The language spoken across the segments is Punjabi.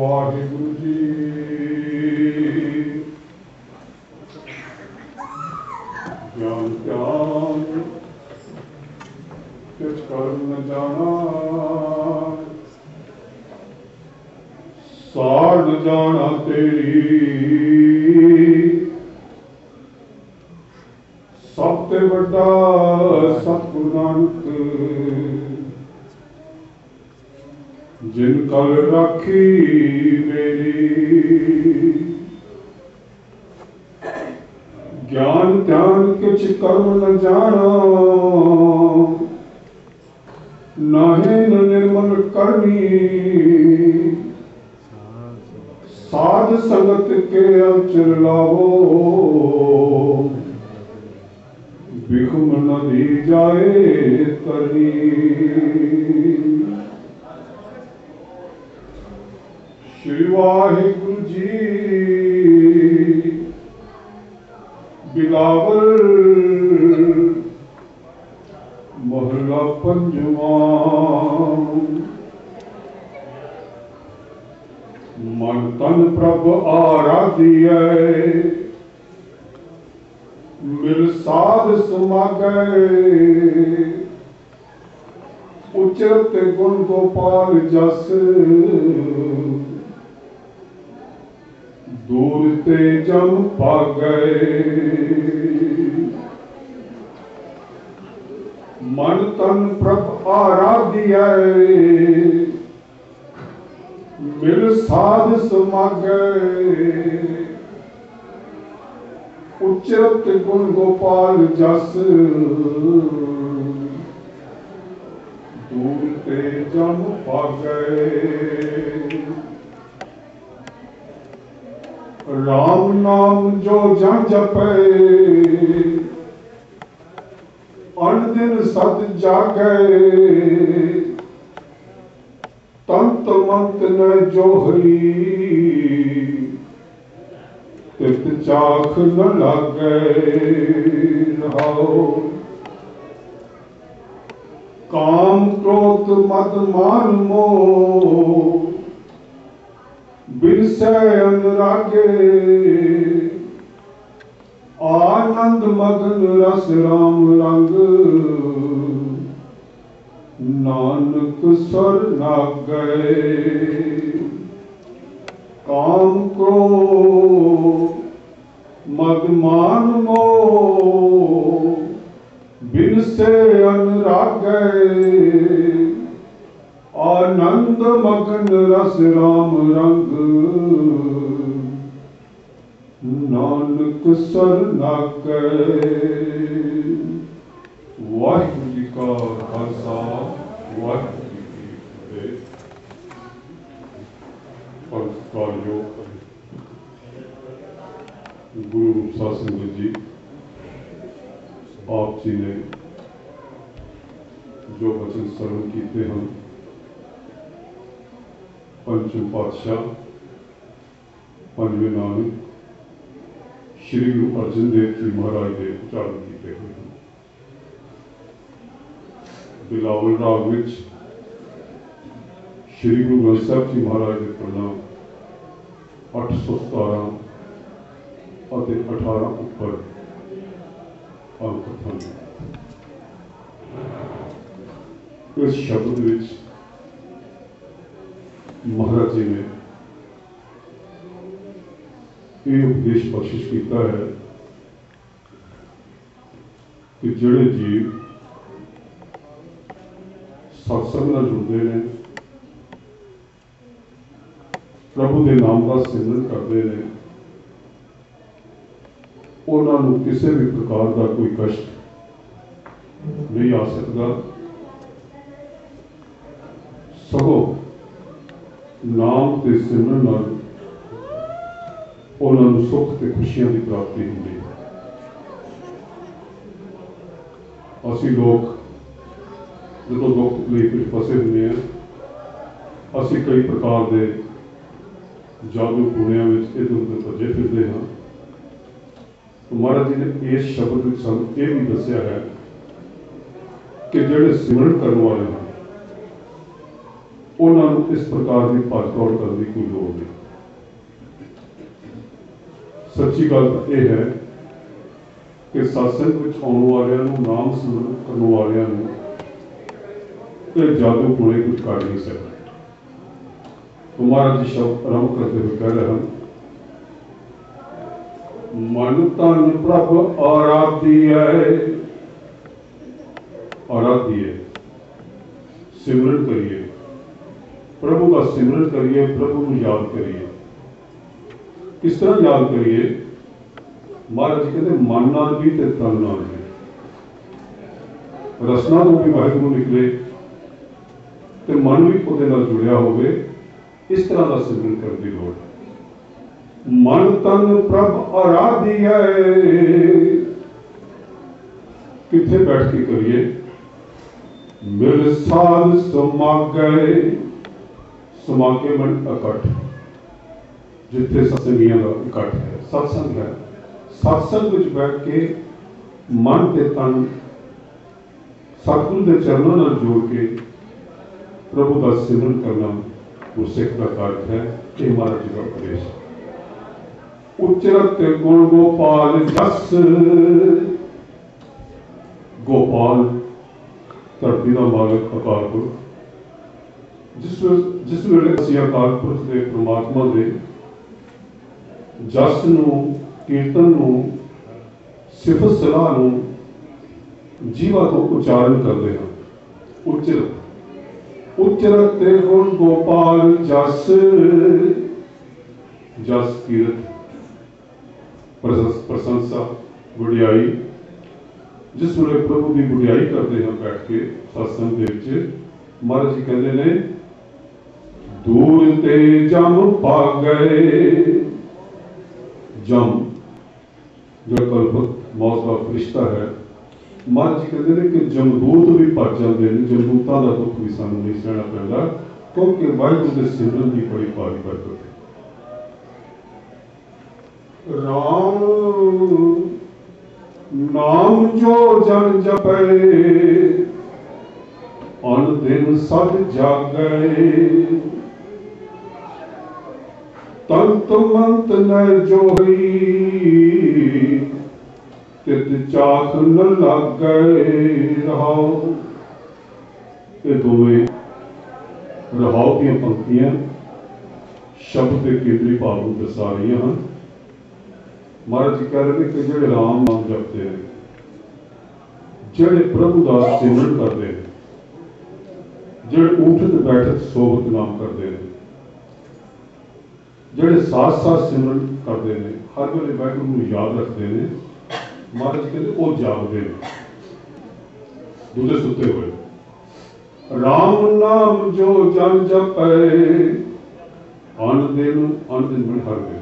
ਵਾਹਿਗੁਰੂ ਜੀ। ਗਿਆਨ ਧਿਆਨ ਕਿਛ ਕਰਨ ਨ ਜਾਣਾ। ਸਾੜ ਜਾਣਾ ਤੇਰੀ। ਸਭ ਤੇ ਵੱਡਾ ਸਤਿਗੁਰੂ ਨਾਨਕ ਜਿਨ ਕਲ ਰਾਖੀ ਮੇਰੀ। ਗਿਆਨ ਧਿਆਨ ਕਿਛ ਕਰਮ ਨ ਜਾਣਾ। ਨਾਹੇ ਨ ਨਿਰਮਲ ਕਰਮੀ ਸਾਧ ਸੰਗਤ ਕੇ ਅਚਰ ਲਾਵੋ। ਬਿਖਮ ਨਦੀ ਜਾਏ ਕਰਨੀ। ਸ਼੍ਰੀ ਵਾਹਿਗੁਰੂ ਜੀ। ਬਿਲਾਵਲ। ਮਹਲਾ ਪੰਜਵਾਂ। ਮਨ ਤਨ ਪ੍ਰਭ ਆਰਾਧੀਐ। ਮਿਲ ਸਾਧ ਸਮਾਗੈ। ਉਚਰਤ ਗੁਣ ਗੋਪਾਲ ਜਸ। ਦੂਰ ਤੇ ਜਮ ਭਾਗੈ ਮਨ ਤਨ ਪ੍ਰਭ ਆਰਾਧੀਐ ਮਿਲ ਸਾਧ ਸਮਾਗੈ। ਉਚਰਤ ਗੁਣ ਗੋਪਾਲ ਜਸ। ਦੂਰ ਤੇ ਜਮ ਭਾਗੈ ਰਾਮ ਨਾਮ ਜੋ ਜਨ ਜਪੈ, ਅਨ ਦਿਨ ਸਤ ਜਾਗੈ। ਤੰਤ ਮੰਤ ਨ ਜੋਹਰੀ ਤਿਤ ਚਾਖ ਨ ਲਾਗੈ ਰਹਾਉ ਕਾਮ ਕ੍ਰੋਧ ਮਦ ਮਾਨ ਮੋਹ ਬਿਰਸੈ ਅਨਰਾਗੇ ਆਨੰਦ ਮਗਨ ਰਸ ਰਾਮ ਰੰਗ ਨਾਨਕ ਸਰ ਨਾਗੈ ਕਾਮ ਕੋ ਮਦ ਮਾਨ ਮੋ ਬਿਨਸੇ ਅਨਰਾਗੈ ਆਨੰਦ ਮਗਨ ਰਸ ਰਾਮ ਰੰਗ। ਨਾਨਕ ਸਰ ਨਾਗੈ ਵਾਹਿਗੁਰੂ ਜੀ ਕਾ ਖਾਲਸਾ, ਵਾਹਿਗੁਰੂ ਜੀ ਕੀ ਫਤਿਹ। ਪਰਸਕਾਰਯੋਗ ਗੁਰੂ ਸਾਹਿਬ ਸਿੰਘ ਜੀ, ਆਪ ਜੀ ਨੇ ਜੋ ਬਚਨ ਸਰਵ ਕੀਤੇ ਹਨ ਪੰਚਮ ਪਾਤਸ਼ਾਹ, ਪੰਜਵੇਂ ਨਾਨਕ, ਸ਼੍ਰੀ ਗੁਰੂ ਅਰਜਨ ਦੇਵ ਜੀ ਮਹਾਰਾਜ ਦੇ ਉਚਾਰਨ ਕੀਤੇ ਹੋਏ ਹਨ। ਬਿਲਾਵਲ ਰਾਗ ਵਿੱਚ ਸ਼੍ਰੀ ਗੁਰੂ ਗ੍ਰੰਥ ਸਾਹਿਬ ਜੀ ਮਹਾਰਾਜ ਦੇ ਪ੍ਰਣਾਮ 817 ਅਤੇ 18 ਉੱਪਰ ਅੰਕ ਹਨ। ਇਸ ਸ਼ਬਦ ਵਿੱਚ ਮਹਾਰਾਜ ਜੀ ਨੇ ਇਹ ਉਪਦੇਸ਼ ਬਖਸ਼ਿਸ਼ ਕੀਤਾ ਹੈ ਕਿ ਜਿਹੜੇ ਜੀਵ ਸਤਸੰਗ ਨਾਲ ਜੁੜਦੇ ਨੇ, ਪ੍ਰਭੂ ਦੇ ਨਾਮ ਦਾ ਸਿਮਰਨ ਕਰਦੇ ਨੇ, ਉਹਨਾਂ ਨੂੰ ਕਿਸੇ ਵੀ ਪ੍ਰਕਾਰ ਦਾ ਕੋਈ ਕਸ਼ਟ ਨਹੀਂ ਆ ਸਕਦਾ। ਸਗੋਂ ਨਾਮ ਤੇ ਸਿਮਰਨ ਨਾਲ ਉਹਨਾਂ ਨੂੰ ਸੁੱਖ ਤੇ ਖੁਸ਼ੀਆਂ ਦੀ ਪ੍ਰਾਪਤੀ ਹੁੰਦੀ ਹੈ। ਅਸੀਂ ਲੋਕ ਜਦੋਂ ਦੁੱਖ ਤਕਲੀਫ ਵਿੱਚ ਫਸੇ ਹੁੰਦੇ ਆ ਅਸੀਂ ਕਈ ਪ੍ਰਕਾਰ ਦੇ ਜਾਦੂ ਪੁਣਿਆਂ ਵਿੱਚ ਇਧਰ ਉਧਰ ਭੱਜੇ ਫਿਰਦੇ ਹਾਂ। ਮਹਾਰਾਜ ਜੀ ਨੇ ਇਸ ਸ਼ਬਦ ਵਿੱਚ ਸਾਨੂੰ ਇਹ ਵੀ ਦੱਸਿਆ ਹੈ ਕਿ ਜਿਹੜੇ ਸਿਮਰਨ ਕਰਨ ਵਾਲੇ ਹਨ ਉਹਨਾਂ ਨੂੰ ਇਸ ਪ੍ਰਕਾਰ ਦੀ ਭੱਜ ਕਰਨ ਦੀ ਕੋਈ ਲੋੜ ਨਹੀਂ। ਸੱਚੀ ਗੱਲ ਇਹ ਹੈ ਕਿ ਸਤਸੰਗ ਵਿੱਚ ਆਉਣ ਵਾਲਿਆਂ ਨੂੰ, ਨਾਮ ਸਿਮਰਨ ਕਰਨ ਵਾਲਿਆਂ ਨੂੰ ਇਹ ਜਾਦੂ ਕੋਲੇ ਕੁਝ ਕਰ ਨਹੀਂ ਸਕਦਾ। ਮਹਾਰਾਜ ਜੀ ਸ਼ਬਦ ਆਰੰਭ ਕਰਦੇ ਹੋਏ ਕਹਿ ਰਹੇ ਹਨ, ਮਨ ਤਨ ਪ੍ਰਭ ਆਰਾਧੀਐ ਆਰਾਧੀਐ ਸਿਮਰਨ ਕਰੀਏ। ਪ੍ਰਭੂ ਦਾ ਸਿਮਰਨ ਕਰੀਏ, ਪ੍ਰਭੂ ਨੂੰ ਯਾਦ ਕਰੀਏ। ਕਿਸ ਤਰ੍ਹਾਂ ਯਾਦ ਕਰੀਏ? ਮਹਾਰਾਜ ਜੀ ਕਹਿੰਦੇ, ਮਨ ਨਾਲ ਵੀ ਤੇ ਤਨ ਨਾਲ ਵੀ। ਰਸਨਾ ਤੋਂ ਵੀ ਵਾਹਿਗੁਰੂ ਨਿਕਲੇ ਤੇ ਮਨ ਵੀ ਉਹਦੇ ਨਾਲ ਜੁੜਿਆ ਹੋਵੇ, ਇਸ ਤਰ੍ਹਾਂ ਦਾ ਸਿਮਰਨ ਕਰਨ ਦੀ ਲੋੜ ਮਨ ਤਨ ਪ੍ਰਭ ਆਰਾਧੀਐ ਕਿੱਥੇ ਬੈਠ ਕੇ ਕਰੀਏ? ਮਿਲ ਸਾਧ ਸਮਾਗੈ ਸਮਾਗੇ ਮਨ ਇਕੱਠ, ਜਿੱਥੇ ਸਤਸੰਗੀਆਂ ਦਾ ਇਕੱਠ ਹੈ, ਸਤਸੰਗ ਹੈ। ਸਤਸੰਗ ਵਿੱਚ ਬੈਠ ਕੇ ਮਨ ਤੇ ਤਨ ਸਤਿਗੁਰੂ ਦੇ ਚਰਨਾਂ ਨਾਲ ਜੋੜ ਕੇ ਪ੍ਰਭੂ ਦਾ ਸਿਮਰਨ ਕਰਨਾ ਗੁਰਸਿੱਖ ਦਾ ਕਾਰਜ ਹੈ, ਇਹ ਮਹਾਰਾਜ ਜੀ ਦਾ ਉਪਦੇਸ਼ ਉਚਰਤ ਗੁਣ ਗੋਪਾਲ ਜਸ, ਗੋਪਾਲ ਧਰਤੀ ਦਾ ਮਾਲਕ ਅਕਾਲ ਪੁਰਖ। ਜਿਸ ਵੇਲੇ ਜਿਸ ਵੇਲੇ ਅਸੀਂ ਅਕਾਲ ਪੁਰਖ ਦੇ ਪ੍ਰਮਾਤਮਾ ਦੇ ਜਸ ਨੂੰ, ਕੀਰਤਨ ਨੂੰ, ਸਿਫਤ ਸਲਾਹ ਨੂੰ ਜੀਵਾ ਤੋਂ ਉਚਾਰਨ ਕਰਦੇ ਹਾਂ। ਉਚਰਤ। ਉਚਰਤ ਤੇ ਗੁਣ ਗੋਪਾਲ ਜਸ। ਜਸ ਕੀਰਤ। ਪ੍ਰਸ਼ੰਸਾ ਗੁੜਿਆਈ ਜਿਸ ਵੇਲੇ ਪ੍ਰਭੂ ਦੀ ਗੁੜਿਆਈ ਕਰਦੇ ਹਾਂ ਬੈਠ ਕੇ ਸਤਸੰਗ ਦੇ ਵਿੱਚ, ਮਹਾਰਾਜ ਜੀ ਕਹਿੰਦੇ ਨੇ ਦੂਰ ਤੇ ਜਮ ਭਾਗਏ ਜਮ। ਜੋ ਕਲਪਤ ਮੌਤ ਦਾ ਫਰਿਸ਼ਤਾ ਹੈ, ਮਹਾਰਾਜ ਕਹਿੰਦੇ ਨੇ ਕਿ ਜਮਦੂਤ ਵੀ ਭੱਜ ਜਾਂਦੇ ਨੇ, ਜਮਦੂਤਾਂ ਦਾ ਦੁੱਖ ਵੀ ਸਾਨੂੰ ਨਹੀਂ ਸਹਿਣਾ ਪੈਂਦਾ, ਕਿਉਂਕਿ ਵਾਹਿਗੁਰੂ ਦੇ ਸਿਮਰਨ ਦੀ ਬੜੀ ਭਾਰੀ ਬਰਕਤ ਹੈ। ਰਾਮ, ਨਾਮ ਜੋ ਜਨ ਜਪੈ, ਅਨ ਦਿਨ ਸਦ ਜਾਗੈ। ਤੰਤ ਮੰਤ ਨ ਜੋਈ ਤਿਤ ਚਾਖ ਨ ਲਾਗੈ ਰਹਾਉ। ਇਹ ਦੋਵੇਂ ਰਹਾਉ ਦੀਆਂ ਪੰਕਤੀਆਂ ਸ਼ਬਦ ਦੇ ਕੇਂਦਰੀ ਭਾਵ ਨੂੰ ਦਰਸਾ ਰਹੀਆਂ ਹਨ। ਮਹਾਰਾਜ ਜੀ ਕਹਿ ਰਹੇ ਨੇ ਕਿ ਜਿਹੜੇ ਰਾਮ ਨਾਮ ਜਪਦੇ ਨੇ, ਜਿਹੜੇ ਪ੍ਰਭੂ ਦਾ ਸਿਮਰਨ ਕਰਦੇ ਨੇ, ਜਿਹੜੇ ਉਠਤ ਬੈਠਤ ਸੋਹਤ ਨਾਮ ਕਰਦੇ ਨੇ ਜਿਹੜੇ ਸਾਥ ਸਾਥ ਸਿਮਰਨ ਕਰਦੇ ਨੇ, ਹਰ ਵੇਲੇ ਵਾਹਿਗੁਰੂ ਨੂੰ ਯਾਦ ਰੱਖਦੇ ਨੇ, ਮਹਾਰਾਜ ਕਹਿੰਦੇ, ਉਹ ਜਾਗਦੇ ਨੇ। ਦੂਜੇ ਸੁੱਤੇ ਹੋਏ। ਰਾਮ ਨਾਮ ਜੋ ਜਨ ਜਪੈ, ਅਨ ਦਿਨ ਅਨ ਦਿਨ ਹਰ ਵੇਲੇ।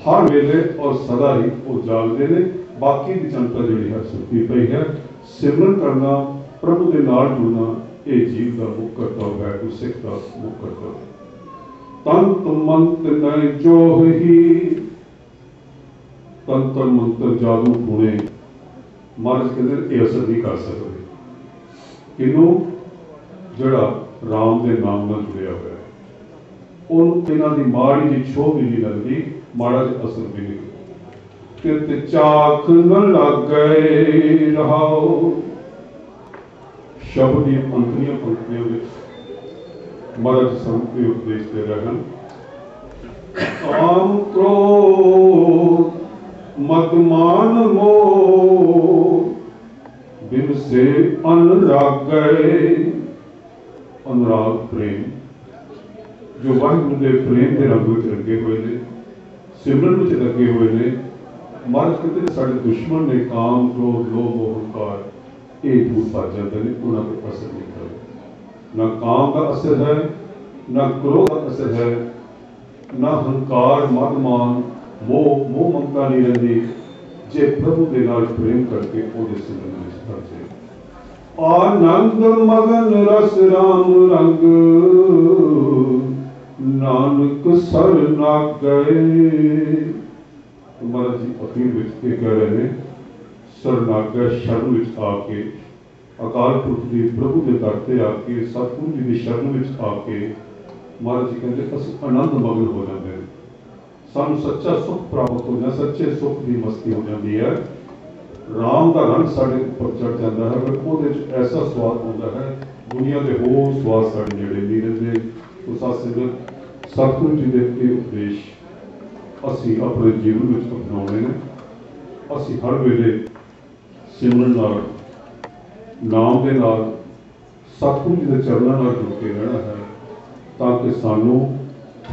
ਹਰ ਵੇਲੇ ਔਰ ਸਦਾ ਹੀ ਉਹ ਜਾਗਦੇ ਨੇ। ਬਾਕੀ ਦੀ ਜਨਤਾ ਜਿਹੜੀ ਹੈ, ਸੁੱਤੀ ਪਈ ਹੈ। ਸਿਮਰਨ ਕਰਨਾ, ਪ੍ਰਭੂ ਦੇ ਨਾਲ ਜੁੜਨਾ, ਇਹ ਜੀਵ ਦਾ ਮੁੱਖ ਕਰਤੱਵ ਹੈ, ਗੁਰ ਸਿੱਖ ਦਾ ਮੁੱਖ ਕਰਤੱਵ ਹੈ। ਤੰਤ ਮੰਤ ਨੈ ਜੋਹੀ ਤੰਤਰ ਮੰਤਰ ਜਾਦੂ ਟੂਣੇ ਮਹਾਰਾਜ ਕਹਿੰਦੇ, ਇਹ ਅਸਰ ਨਹੀਂ ਕਰ ਸਕਦੇ। ਕਿਨੂੰ? ਜਿਹੜਾ ਰਾਮ ਦੇ ਨਾਮ ਨਾਲ ਜੁੜਿਆ ਹੋਇਆ ਹੈ। ਉਹਨੂੰ ਇਹਨਾਂ ਦੀ ਮਾੜੀ ਦੀ ਛੋਹ ਵੀ ਨਹੀਂ ਲੱਗਦੀ ਮਾੜਾ ਜਿਹਾ ਅਸਰ ਵੀ ਨਹੀਂ ਕਿਤ ਚਾਖ ਨ ਲੱਗੈ ਰਹਾਉ। ਸ਼ਬਦ ਦੀਆਂ ਪੰਕਤੀਆਂ ਪੰਕਤੀਆਂ ਵਿੱਚ ਦੇ ਉਪਦੇਸ਼ ਦੇ ਰਹੇ ਕਾਮ ਕ੍ਰੋਧ ਮਦ ਮਾਨ ਮੋਹ ਅਨਰਾਗੈ ਅਨੁਰਾਗ ਪ੍ਰੇਮ। ਜੋ ਵਾਹਿਗੁਰੂ ਦੇ ਪ੍ਰੇਮ ਦੇ ਰੰਗ ਵਿੱਚ ਰੰਗੇ ਹੋਏ ਨੇ, ਸਿਮਰਨ ਵਿੱਚ ਲੱਗੇ ਹੋਏ ਨੇ, ਮਹਾਰਾਜ ਕਹਿੰਦੇ ਸਾਡੇ ਦੁਸ਼ਮਣ ਨੇ ਕਾਮ, ਕ੍ਰੋਧ, ਲੋਭ ਮੋਹ ਇਹ ਦੂਰ ਭੱਜ ਜਾਂਦੇ ਨੇ, ਉਹਨਾਂ ਤੇ ਅਸਰ ਨਹੀਂ ਕਰਦਾ ਨਾ ਕਾਮ ਦਾ ਅਸਰ ਹੈ, ਨਾ ਕ੍ਰੋਧ ਦਾ ਅਸਰ ਹੈ, ਨਾ ਹੰਕਾਰ, ਮਦ, ਮਾਨ, ਮੋਹ ਮੋਹ ਮਮਤਾ ਨਹੀਂ ਰਹਿੰਦੀ। ਜੇ ਪ੍ਰਭੂ ਦੇ ਨਾਲ ਪ੍ਰੇਮ ਕਰਕੇ ਉਹਦੇ ਸਿਮਰਨ ਵਿੱਚ ਭਰ ਜਾਏ। ਆਨੰਦ ਮਗਨ ਰਸ ਰਾਮ ਰੰਗ, ਨਾਨਕ ਸਰ ਨਾ ਗਏ। ਮਹਾਰਾਜ ਜੀ, ਅਖੀਰ ਵਿੱਚ ਇਹ ਕਹਿ ਰਹੇ ਨੇ ਸਰਨਾਗਾ ਸ਼ਰਨ ਵਿੱਚ ਆ ਕੇ ਅਕਾਲ ਪੁਰਖ ਦੀ ਪ੍ਰਭੂ ਦੇ ਦਰ ਤੇ ਆ ਕੇ ਸਤਿਗੁਰੂ ਜੀ ਦੀ ਸ਼ਰਨ ਵਿੱਚ ਆ ਕੇ ਮਹਾਰਾਜ ਜੀ ਕਹਿੰਦੇ, ਅਸੀਂ ਆਨੰਦ ਮਗਨ ਹੋ ਜਾਂਦੇ ਹਾਂ। ਸਾਨੂੰ ਸੱਚਾ ਸੁਖ ਪ੍ਰਾਪਤ ਹੋ ਜਾਂਦਾ, ਸੱਚੇ ਸੁਖ ਦੀ ਮਸਤੀ ਹੋ ਜਾਂਦੀ ਹੈ। ਰਾਮ ਦਾ ਰੰਗ ਸਾਡੇ ਉੱਪਰ ਚੜ ਜਾਂਦਾ ਹੈ, ਪਰ ਉਹਦੇ ਚ ਐਸਾ ਸਵਾਦ ਹੁੰਦਾ ਹੈ, ਦੁਨੀਆ ਦੇ ਹੋਰ ਸਵਾਦ ਸਾਡੇ ਨੇੜੇ ਨਹੀਂ ਰਹਿੰਦੇ। ਉਸ ਆਸੇ ਸਤਿਗੁਰੂ ਜੀ ਦੇ ਇਹ ਉਪਦੇਸ਼ ਅਸੀਂ ਆਪਣੇ ਜੀਵਨ ਵਿੱਚ ਅਪਣਾਉਣੇ ਨੇ। ਅਸੀਂ ਹਰ ਵੇਲੇ ਸਿਮਰਨ ਨਾਲ ਨਾਮ ਦੇ ਨਾਲ ਸਤਿਗੁਰੂ ਜੀ ਦੇ ਚਰਨਾਂ ਨਾਲ ਜੁੜ ਕੇ ਰਹਿਣਾ ਹੈ, ਤਾਂ ਕਿ ਸਾਨੂੰ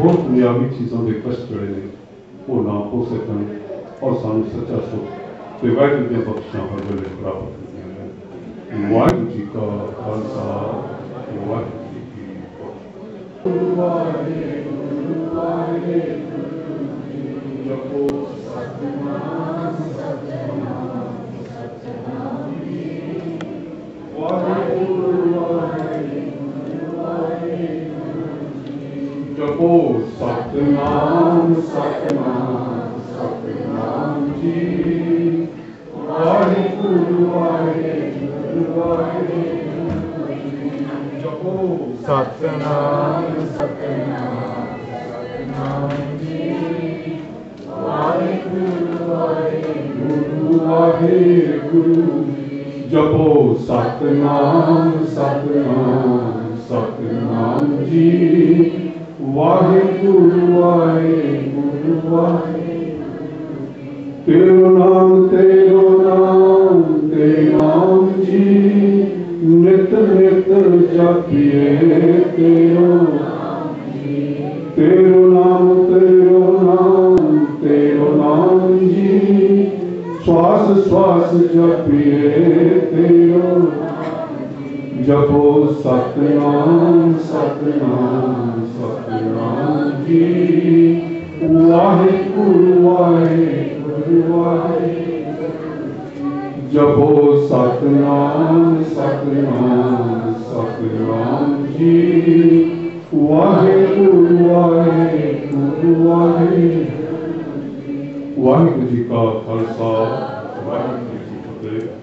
ਹੋਰ ਦੁਨਿਆਵੀ ਚੀਜ਼ਾਂ ਦੇ ਕਸ਼ਟ ਜਿਹੜੇ ਨੇ, ਉਹ ਨਾ ਹੋ ਸਕਣ ਔਰ ਸਾਨੂੰ ਸੱਚਾ ਸੁਖ ਤੇ ਵਾਹਿਗੁਰੂ ਦੀਆਂ ਬਖਸ਼ਾਂ ਹਰ ਵੇਲੇ ਪ੍ਰਾਪਤ ਹੁੰਦੀਆਂ ਨੇ ਵਾਹਿਗੁਰੂ ਜੀ ਕਾ ਖਾਲਸਾ, ਵਾਹਿਗੁਰੂ ਜੀ ਕੀ ਫਤਿਹ। ਜਪੋ ਜਪੋ ਸਤਨਾਮ ਸਤਨਾਮ ਸਤਨਾਮ ਜੀ ਵਾਹਿਗੁਰੂ ਵਾਹਿਗੁਰੂ ਵਾਹਿਗੁਰੂ ਜਪੋ ਸਤਨਾਮ ਸਤਨਾਮ ਜਪੋ ਸਤਨਾਮ ਸਤਨਾਮ ਸਤਨਾਮ ਜੀ ਵਾਹਿਗੁਰੂ ਵਾਹਿਗੁਰੂ ਵਾਹਿਗੁਰੂ ਤੇਰਾ ਨਾਮ ਤੇਰਾ ਨਾਮ ਤੇਰਾ ਨਾਮ ਜੀ ਨਿਤ ਨਿਤ ਜਪੀਏ ਤੇਰਾ ਤੇਰਾ ਨਾਮ ਸਵਾਸ ਸਵਾਸ ਜਪੀਏ ਤੇਰਾ ਜਪੋ ਸਤਨਾਮ ਸਤਨਾਮ ਸਤਨਾਮ ਜੀ ਵਾਹਿਗੁਰੂ ਵਾਹਿਗੁਰੂ ਵਾਹਿਗੁਰੂ ਜਪੋ ਸਤਨਾਮ ਸਤਨਾਮ ਸਤਨਾਮ ਜੀ ਵਾਹਿਗੁਰੂ ਵਾਹਿਗੁਰੂ ਵਾਹਿਗੁਰੂ ਵਾਹਿਗੁਰੂ ਜੀ ਕਾ ਖਾਲਸਾ ਵਾਹਿਗੁਰੂ ਜੀ ਕੀ ਫਤਿਹ